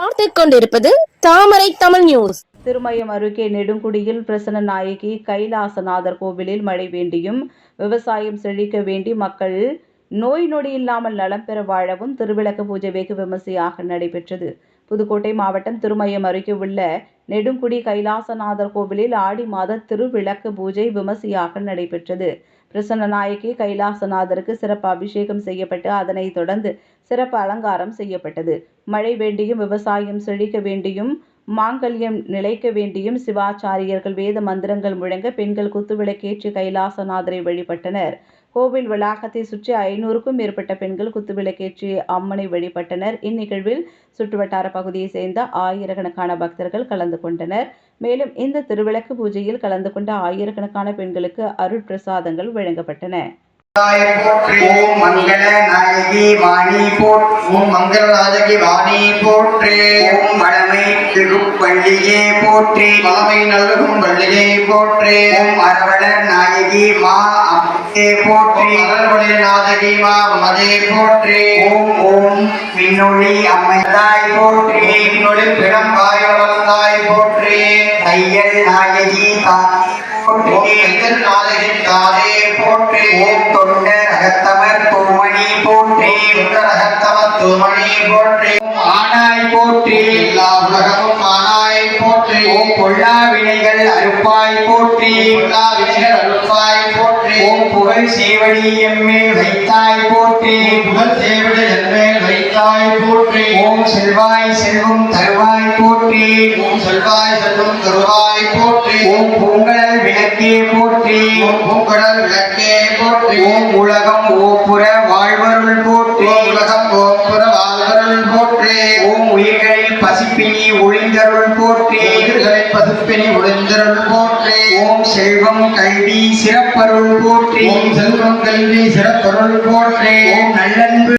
பார்த்துக் கொண்டிருப்பது தாமரை தமிழ் நியூஸ் திருமயம் அருகே நெடுங்குடியில் பிரசன்ன நாயகி கைலாசநாதர் கோவிலில் மழை வேண்டியும் விவசாயம் செழிக்க வேண்டி மக்கள் நோய் நொடி இல்லாமல் நலம் பெற வாழவும் திருவிளக்கு பூஜை வெகு விமர்சையாக நடைபெற்றது. புதுக்கோட்டை மாவட்டம் திருமயம் அருகே உள்ள நெடுங்குடி கைலாசநாதர் கோவிலில் ஆடி மாத திருவிளக்கு பூஜை விமர்சையாக நடைபெற்றது. பிரசன்னநாயகி கைலாசநாதருக்கு சிறப்பு அபிஷேகம் செய்யப்பட்டு அதனைத் தொடர்ந்து சிறப்பு அலங்காரம் செய்யப்பட்டது. மழை வேண்டியும் விவசாயம் செழிக்க வேண்டியும் மாங்கல்யம் நிலைக்க வேண்டியும் சிவாச்சாரியர்கள் வேத மந்திரங்கள் முழங்க பெண்கள் குத்துவிளக்கேற்றி கைலாசநாதரை வழிபட்டனர். கோவில் வளாகத்தை சுற்றி ஐநூறுக்கும் மேற்பட்ட பெண்கள் குத்துவிளக்கேற்றி அம்மனை வழிபட்டனர். இந்நிகழ்வில் சுற்றுவட்டார பகுதியை சேர்ந்த ஆயிரக்கணக்கான பக்தர்கள் கலந்து கொண்டனர். மேலும் இந்த திருவிளக்கு பூஜையில் கலந்து கொண்ட ஆயிரக்கணக்கான பெண்களுக்கு அருட்பிரசாதங்கள் வழங்கப்பட்டன. ஓம் மங்கள நாயகி வாணி போட் ஓம் மங்கள நாயகி வாணி போற்றே. ஓம் வளமை திருப்பள்ளியே போற்றி வளமை நல்கும் பள்ளியை போற்றே. ஓம் அரவணர் நாயகி மா போற்றி அரவணர் நாயகி மா மதே போற்றே. ஓம் ஓம். மின்னொளி அம்மைதாய் போற்றி. மின்னொளி பிடம் காயவளந்தாய் போற்றி. தையல் நாயகி தாய் போற்றி. தையல் நாயகி போற்றி. ஓம் தொண்டர் அகத்தவர் தூமணி போற்றி. தொண்டர் அகத்தவர் தூமணி போற்றி. ஆனாய் போற்றி. எல்லா உலகமும் ஆனாய் போற்றி. ஓம் பொல்லா வினைகள் அறுப்பாய் போற்றி. பொல்லா வினைகள் அறுப்பாய் போற்றி ஓம் புகழ் சேவடி எம்மேல் வைத்தாய் போற்றி. புகழ் சேவடி எம்மேல் வைத்தாய் போற்றி. ஓம் செல்வாய் செல்வம் தருவாய் போற்றி. ஓம் செல்வாய் செல்வம் தருவாய் போற்றி. ஓம் பொங்கல் விளக்கே போற்றி. ஓம் பொங்கல் விளக்கே போற்றி. ஓம் உலகம் ஓப்புற வாழ்வருள் போற்றி. உலகம் ஓப்புற வாழ்வருள் போற்றி. ஓம் உயிர்களில் பசிப்பினி ஒளிந்தருள் போற்றி. உயிர்களில் பசிப்பினி ஒளிந்தருள் ஓம் செல்வம் கல்வி சிறப்பருள் போற்றி. ஓம் செல்வம் கல்வி சிறப்பருள் போற்றி. ஓம் நல்லன்பு.